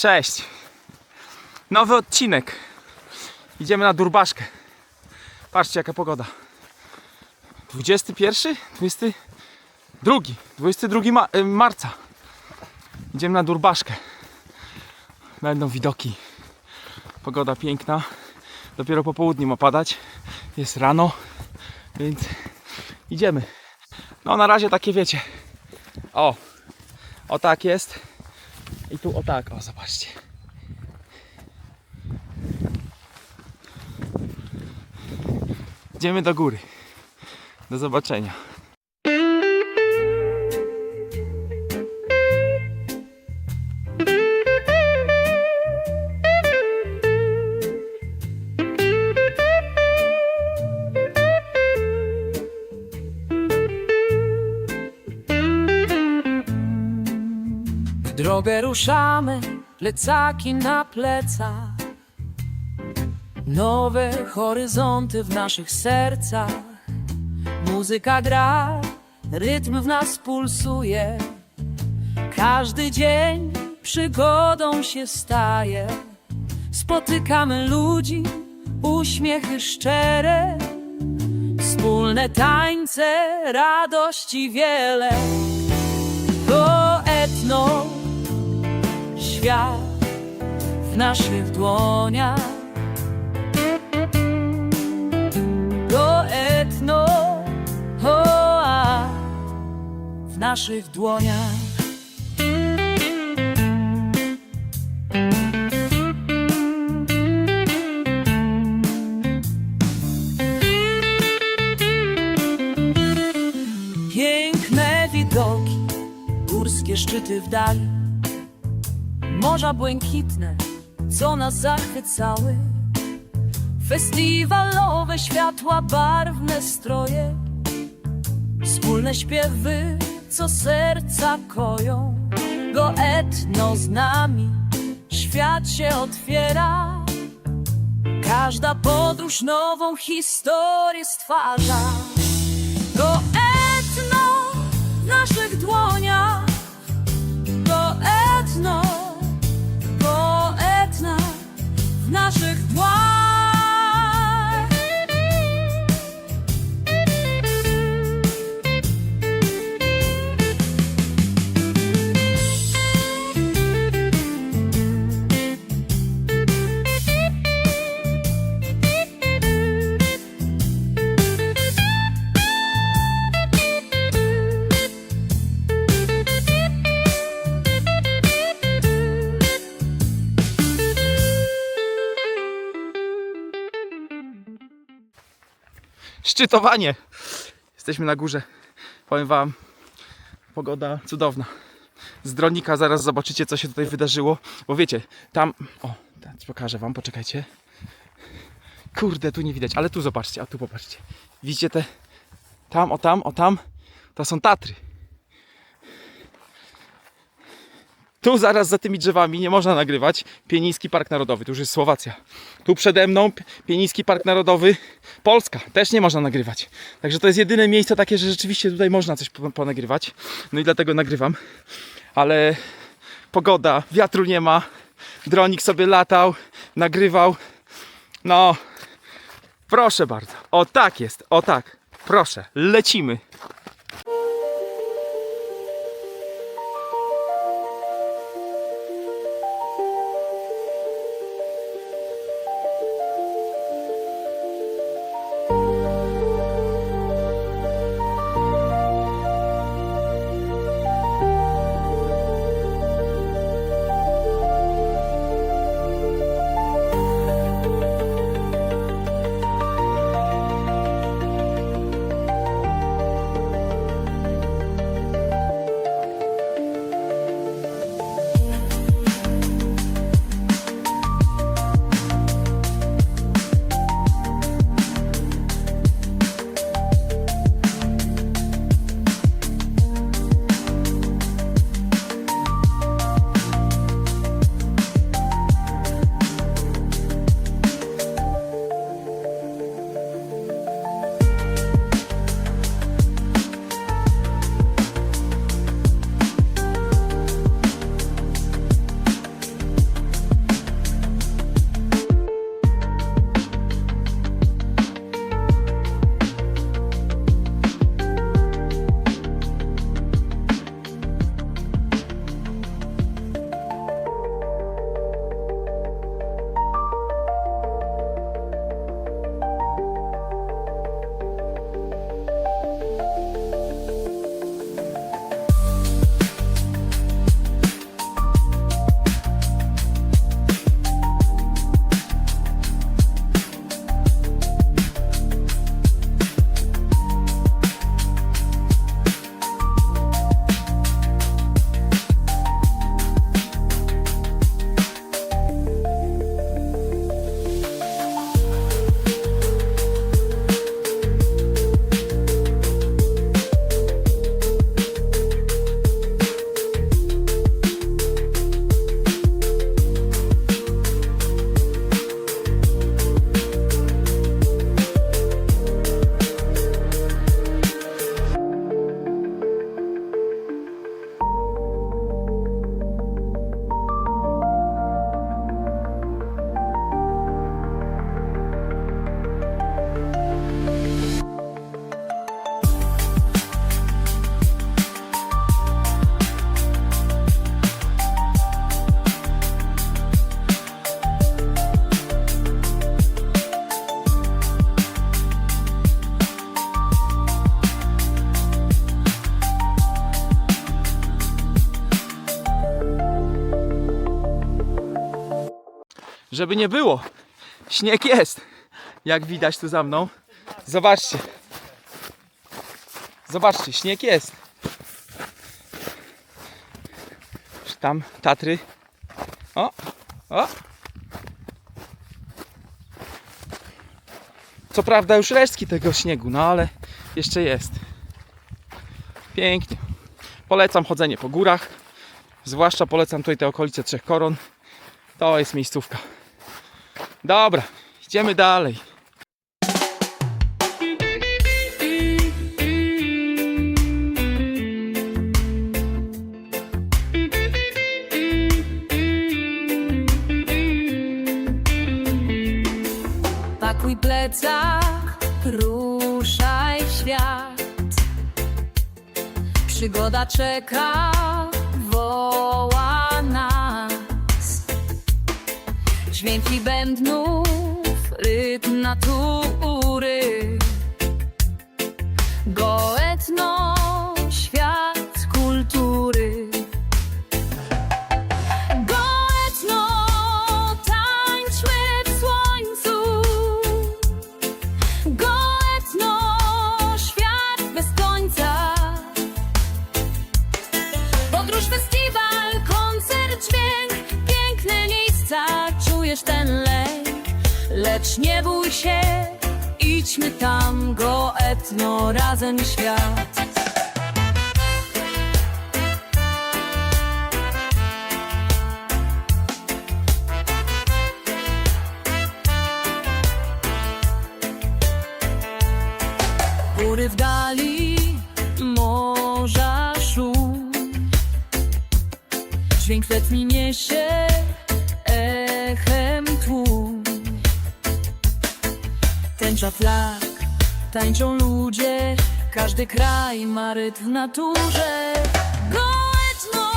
Cześć. Nowy odcinek. Idziemy na Durbaszkę. Patrzcie jaka pogoda. 21? 22? 22 ma- y, marca. Idziemy na Durbaszkę. Będą widoki. Pogoda piękna. Dopiero po południu ma padać. Jest rano, więc idziemy. No na razie takie wiecie. O, o tak jest. I tu o tak, o zobaczcie. Idziemy do góry. Do zobaczenia. Drogę ruszamy, plecaki na plecach. Nowe horyzonty w naszych sercach. Muzyka gra, rytm w nas pulsuje. Każdy dzień przygodą się staje. Spotykamy ludzi, uśmiechy szczere. Wspólne tańce, radości wiele. To etno, świat w naszych dłoniach. To etno, o, a, w naszych dłoniach. Piękne widoki, górskie szczyty w dali, morza błękitne, co nas zachwycały. Festiwalowe światła, barwne stroje, wspólne śpiewy, co serca koją. Go etno z nami, świat się otwiera. Każda podróż nową historię stwarza. To etno w naszych dłoniach. Szczytowanie. Jesteśmy na górze. Powiem wam, pogoda cudowna. Z dronika zaraz zobaczycie, co się tutaj wydarzyło. Bo wiecie, tam. O, pokażę wam, poczekajcie. Kurde, tu nie widać, ale tu zobaczcie, a tu popatrzcie. Widzicie te. Tam, o tam, o tam. To są Tatry. Tu zaraz za tymi drzewami nie można nagrywać. Pieniński Park Narodowy, tu już jest Słowacja. Tu przede mną Pieniński Park Narodowy Polska. Też nie można nagrywać. Także to jest jedyne miejsce takie, że rzeczywiście tutaj można coś po- ponagrywać. No i dlatego nagrywam. Ale pogoda, wiatru nie ma. Dronik sobie latał, nagrywał. No, proszę bardzo. O tak jest, o tak. Proszę, lecimy. Żeby nie było. Śnieg jest. Jak widać tu za mną. Zobaczcie. Zobaczcie, śnieg jest. Tam Tatry. O, o. Co prawda już resztki tego śniegu, no ale jeszcze jest. Pięknie. Polecam chodzenie po górach. Zwłaszcza polecam tutaj te okolice Trzech Koron. To jest miejscówka. Dobra, idziemy dalej. Pakuj plecak, ruszaj w świat. Przygoda czeka, Dźwięki bębnów, rytm natury. Goetno, Lecz nie bój się, idźmy tam, Goetno, razem świat. Góry w dali, morza szum Dźwięk letni niesie Tęcza flag, tańczą ludzie Każdy kraj ma rytm w naturze. Goetno,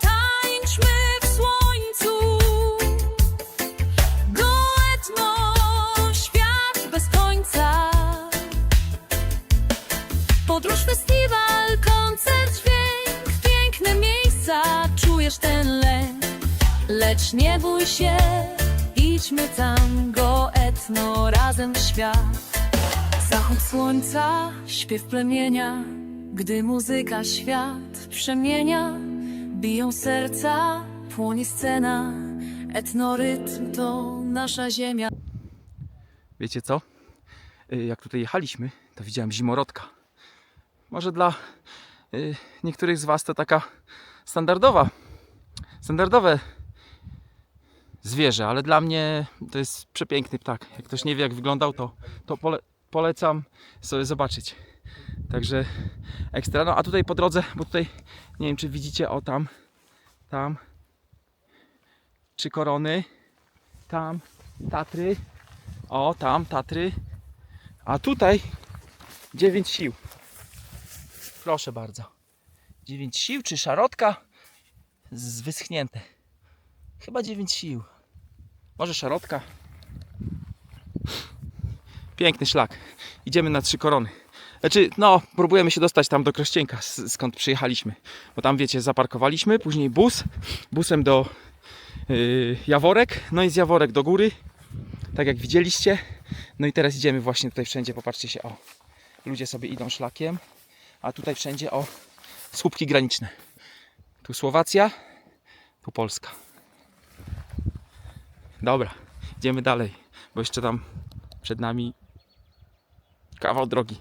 tańczmy w słońcu. Goetno, świat bez końca. Podróż, festiwal, koncert, dźwięk, piękne miejsca, czujesz ten lęk. Lecz nie bój się, idźmy tam, go etno, razem w świat. Zachód słońca, śpiew plemienia, gdy muzyka świat przemienia, biją serca, płonie scena, etnorytm to nasza ziemia. Wiecie co? Y, Jak tutaj jechaliśmy, to widziałem zimorodka. Może dla y, niektórych z Was to taka standardowa, standardowe zwierzę, ale dla mnie to jest przepiękny ptak. Jak ktoś nie wie, jak wyglądał, to, to pole, polecam sobie zobaczyć. Także ekstra. No a tutaj po drodze, bo tutaj nie wiem, czy widzicie, o tam, tam, trzy korony, tam, Tatry, o tam, Tatry, a tutaj dziewięć sił. Proszę bardzo. Dziewięć sił czy szarotka z wyschnięte. Chyba dziewięć sił. Może szarotka. Piękny szlak. Idziemy na trzy korony. Znaczy, no, próbujemy się dostać tam do Krościenka, skąd przyjechaliśmy. Bo tam, wiecie, zaparkowaliśmy, później bus, busem do yy, Jaworek, no i z Jaworek do góry, tak jak widzieliście. No i teraz idziemy właśnie tutaj wszędzie, popatrzcie się, o, ludzie sobie idą szlakiem, a tutaj wszędzie, o, słupki graniczne. Tu Słowacja, tu Polska. Dobra, idziemy dalej, bo jeszcze tam przed nami kawał drogi.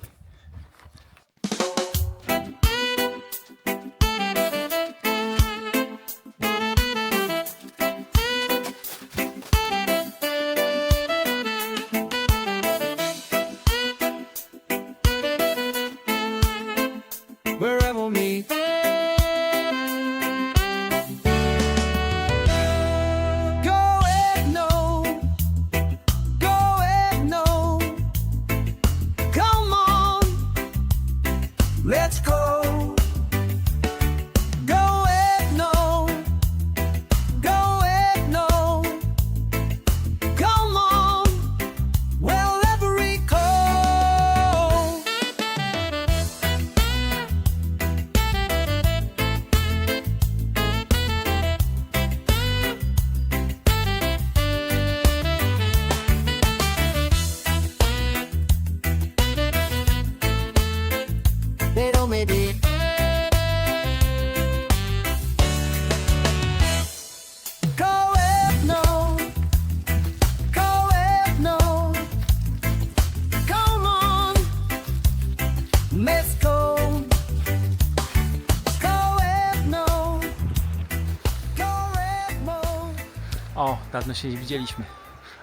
O, dawno się nie widzieliśmy.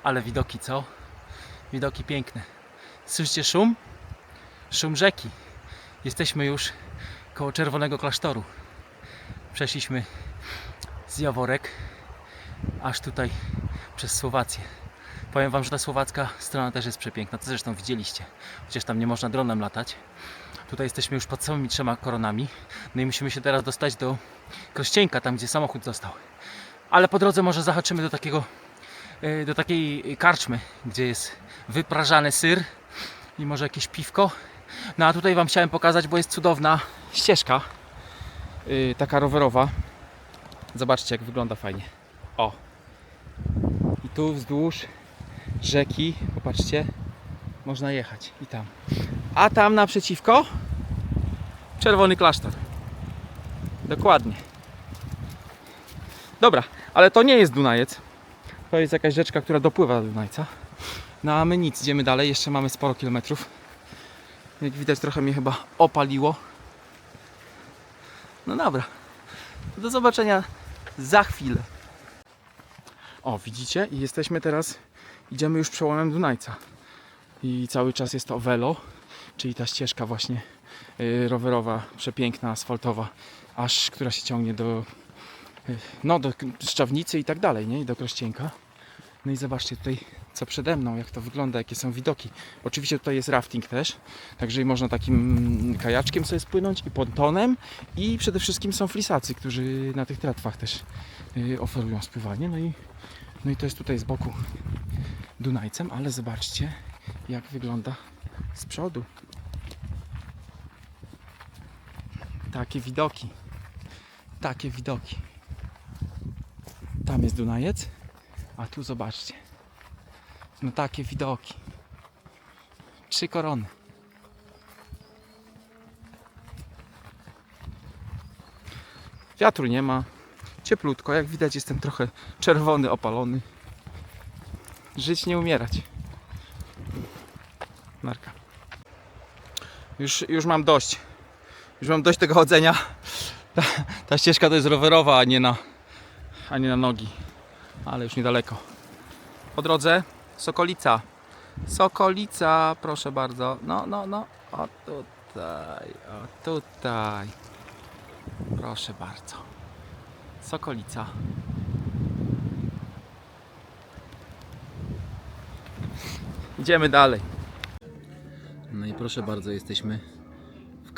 Ale widoki, co? Widoki piękne. Słyszycie szum? Szum rzeki. Jesteśmy już koło Czerwonego Klasztoru. Przeszliśmy z Jaworek aż tutaj przez Słowację. Powiem Wam, że ta słowacka strona też jest przepiękna, to zresztą widzieliście. Chociaż tam nie można dronem latać. Tutaj jesteśmy już pod samymi trzema koronami. No i musimy się teraz dostać do Krościenka, tam gdzie samochód został. Ale po drodze może zahaczymy do takiego, e, do takiej karczmy, gdzie jest wyprażany syr i może jakieś piwko. No a tutaj Wam chciałem pokazać, bo jest cudowna ścieżka, yy, taka rowerowa. Zobaczcie jak wygląda fajnie. O! I tu wzdłuż rzeki, popatrzcie, można jechać i tam. A tam naprzeciwko czerwony klasztor. Dokładnie. Dobra, ale to nie jest Dunajec. To jest jakaś rzeczka, która dopływa do Dunajca. No a my nic, idziemy dalej, jeszcze mamy sporo kilometrów. Jak widać trochę mnie chyba opaliło. No dobra. Do zobaczenia za chwilę. O, widzicie? I jesteśmy teraz, idziemy już przełomem Dunajca. I cały czas jest to Velo, czyli ta ścieżka właśnie y, rowerowa, przepiękna, asfaltowa, aż która się ciągnie do y, no, do Szczawnicy i tak dalej, nie? I do Krościenka. No i zobaczcie tutaj, co przede mną, jak to wygląda, jakie są widoki. Oczywiście tutaj jest rafting też, także można takim kajaczkiem sobie spłynąć i pontonem i przede wszystkim są flisacy, którzy na tych tratwach też y, oferują spływanie. No i, no i to jest tutaj z boku Dunajcem, ale zobaczcie, jak wygląda z przodu. Takie widoki. Takie widoki. Tam jest Dunajec, a tu zobaczcie. No takie widoki. Trzy korony. Wiatru nie ma. Cieplutko. Jak widać jestem trochę czerwony, opalony. Żyć nie umierać. Marka. Już, już mam dość. Już mam dość tego chodzenia. Ta, ta ścieżka to jest rowerowa, a nie na, a nie na nogi. Ale już niedaleko. Po drodze Sokolica. Sokolica, proszę bardzo. No, no, no. O tutaj, o tutaj. Proszę bardzo. Sokolica. Idziemy dalej. No i proszę bardzo, jesteśmy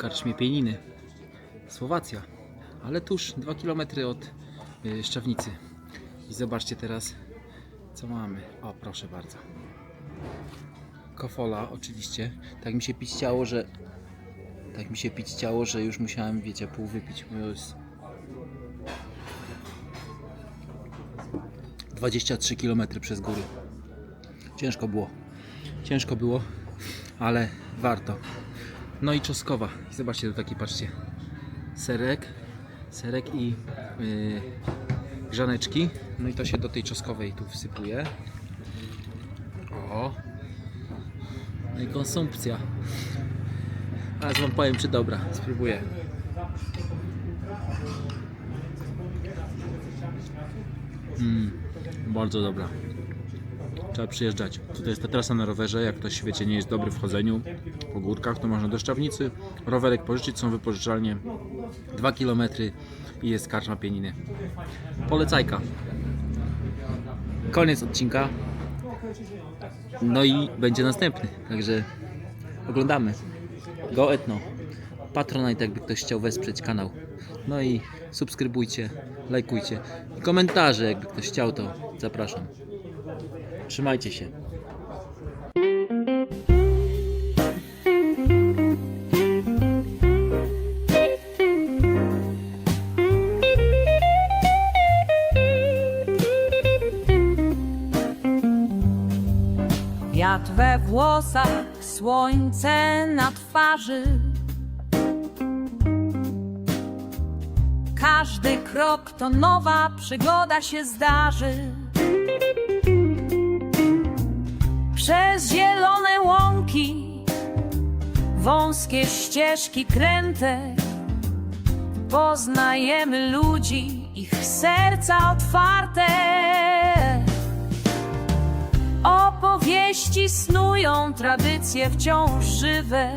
karczmie Pieniny. Słowacja, ale tuż 2 km od y, Szczawnicy. I zobaczcie teraz, co mamy. O, proszę bardzo. Kofola, oczywiście. Tak mi się pić ciało, że. Tak mi się pić ciało, że już musiałem, wiecie, pół wypić. Bo jest 23 km przez góry. Ciężko było. Ciężko było, ale warto. No i czosnkowa. I zobaczcie, to taki, patrzcie. Serek, serek i yy, grzaneczki. No i to się do tej czosnkowej tu wsypuje. O. No i konsumpcja. Teraz wam powiem, czy dobra. Spróbuję. Mm, bardzo dobra. Przyjeżdżać. Tutaj jest ta trasa na rowerze. Jak ktoś, wiecie, nie jest dobry w chodzeniu po górkach, to można do Szczawnicy rowerek pożyczyć. Są wypożyczalnie 2 km i jest karczma pieniny. Polecajka. Koniec odcinka. No i będzie następny. Także oglądamy. Go Etno. Patronite, jakby ktoś chciał wesprzeć kanał. No i subskrybujcie, lajkujcie. I komentarze, jakby ktoś chciał, to zapraszam. Trzymajcie się. Wiatr we włosach, słońce na twarzy. Każdy krok to nowa przygoda się zdarzy. przez zielone łąki, wąskie ścieżki kręte. Poznajemy ludzi, ich serca otwarte. Opowieści snują tradycje wciąż żywe.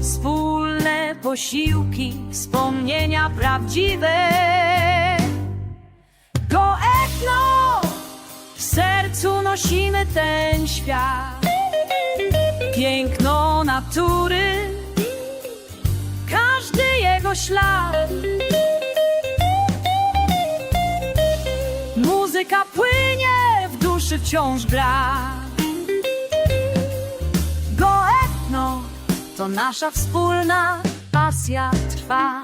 Wspólne posiłki, wspomnienia prawdziwe. Go etno! Sercu nosimy ten świat. Piękno natury, każdy jego ślad. Muzyka płynie, w duszy wciąż gra. Go etno, to nasza wspólna pasja trwa.